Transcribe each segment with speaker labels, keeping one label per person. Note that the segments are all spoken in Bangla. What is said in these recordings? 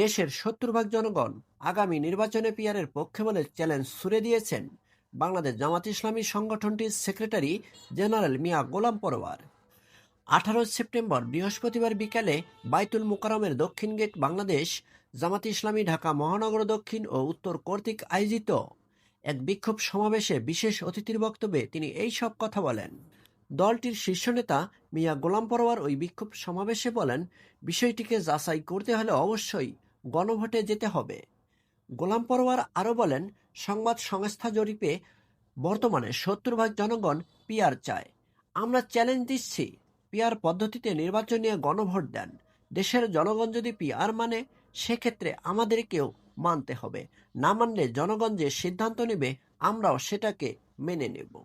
Speaker 1: দেশের সত্তর ভাগ জনগণ আগামী নির্বাচনে পিয়ারের পক্ষে বলে চ্যালেঞ্জ ছুড়ে দিয়েছেন বাংলাদেশ জামাত ইসলামী সংগঠনটির সেক্রেটারি জেনারেল মিয়া গোলাম পরোয়ার। আঠারো সেপ্টেম্বর বৃহস্পতিবার বিকালে বাইতুল মোকারমের দক্ষিণ গেট বাংলাদেশ, জামাত ইসলামী ঢাকা মহানগর দক্ষিণ ও উত্তর কর্তৃক আয়োজিত এক বিক্ষোভ সমাবেশে বিশেষ অতিথির বক্তব্যে তিনি এই সব কথা বলেন। দলটির শীর্ষ নেতা মিয়া গোলাম পরোয়ার ওই বিক্ষোভ সমাবেশে বলেন, বিষয়টিকে যাচাই করতে হলে অবশ্যই গণভোটে যেতে হবে। গোলাম পরোয়ার আরও বলেন, সংবাদ সংস্থা জরিপে বর্তমানে সত্তর ভাগ জনগণ পিয়ার চায়। আমরা চ্যালেঞ্জ দিচ্ছি পিয়ার পদ্ধতিতে নির্বাচন নিয়ে গণভোট দেন। দেশের জনগণ যদি পিয়ার মানে সেক্ষেত্রে আমাদেরকেও মানতে হবে। না মানলে জনগণ যে সিদ্ধান্ত নেবে, আমরাও সেটাকে মেনে নেব।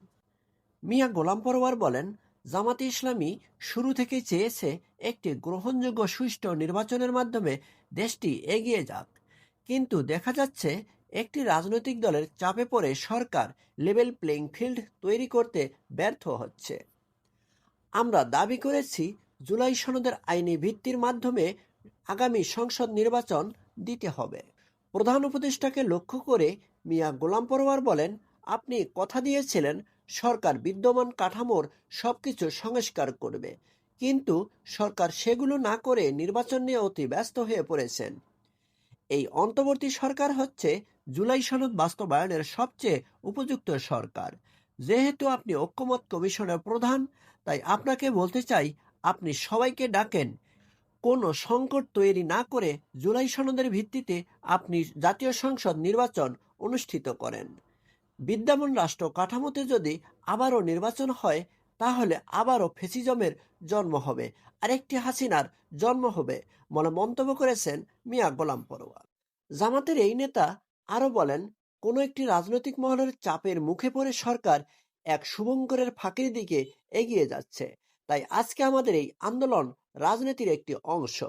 Speaker 1: মিয়া গোলাম পরোয়ার বলেন জামাতে ইসলামী শুরু থেকেই চেয়েছে একটি গ্রহণযোগ্য সুষ্ঠু নির্বাচনের মাধ্যমে দেশটি এগিয়ে যাক। কিন্তু দেখা যাচ্ছে একটি রাজনৈতিক দলের চাপে পড়ে সরকার লেভেল প্লেইং ফিল্ড তৈরি করতে ব্যর্থ হচ্ছে। আমরা দাবি করেছি জুলাই সনদের আইনি ভিত্তির মাধ্যমে আগামী সংসদ নির্বাচন দিতে হবে। প্রধান উপদেষ্টাকে লক্ষ্য করে মিয়া গোলাম পরোয়ার বলেন, আপনি কথা দিয়েছিলেন সরকার বিদ্যমান কাঠামোর সবকিছু সংস্কার করবে। কিন্তু সরকার সেগুলো না করে নির্বাচন নিয়ে অতি ব্যস্ত হয়ে পড়েছেন। এই অন্তর্বর্তী সরকার হচ্ছে জুলাই সনদ বাস্তবায়নের সবচেয়ে উপযুক্ত সরকার। যেহেতু আপনি ঐক্যমত কমিশনের প্রধান, তাই আপনাকে বলতে চাই, আপনি সবাইকে ডাকেন। কোনো সংকট তৈরি না করে জুলাই সনদের ভিত্তিতে আপনি জাতীয় সংসদ নির্বাচন অনুষ্ঠিত করেন। বিদ্যমান রাষ্ট্র কাঠামোতে যদি আবারও নির্বাচন হয়, তাহলে আবারও ফেসিজমের জন্ম হবে। আরেকটি হাসিনার জন্ম হবে বলে মন্তব্য করেছেন মিয়া গোলাম পরোয়ার। জামাতের এই নেতা আরও বলেন, কোনো একটি রাজনৈতিক মহলের চাপের মুখে পড়ে সরকার এক শুভঙ্করের ফাঁকির দিকে এগিয়ে যাচ্ছে। তাই আজকে আমাদের এই আন্দোলন রাজনীতির একটি অংশ।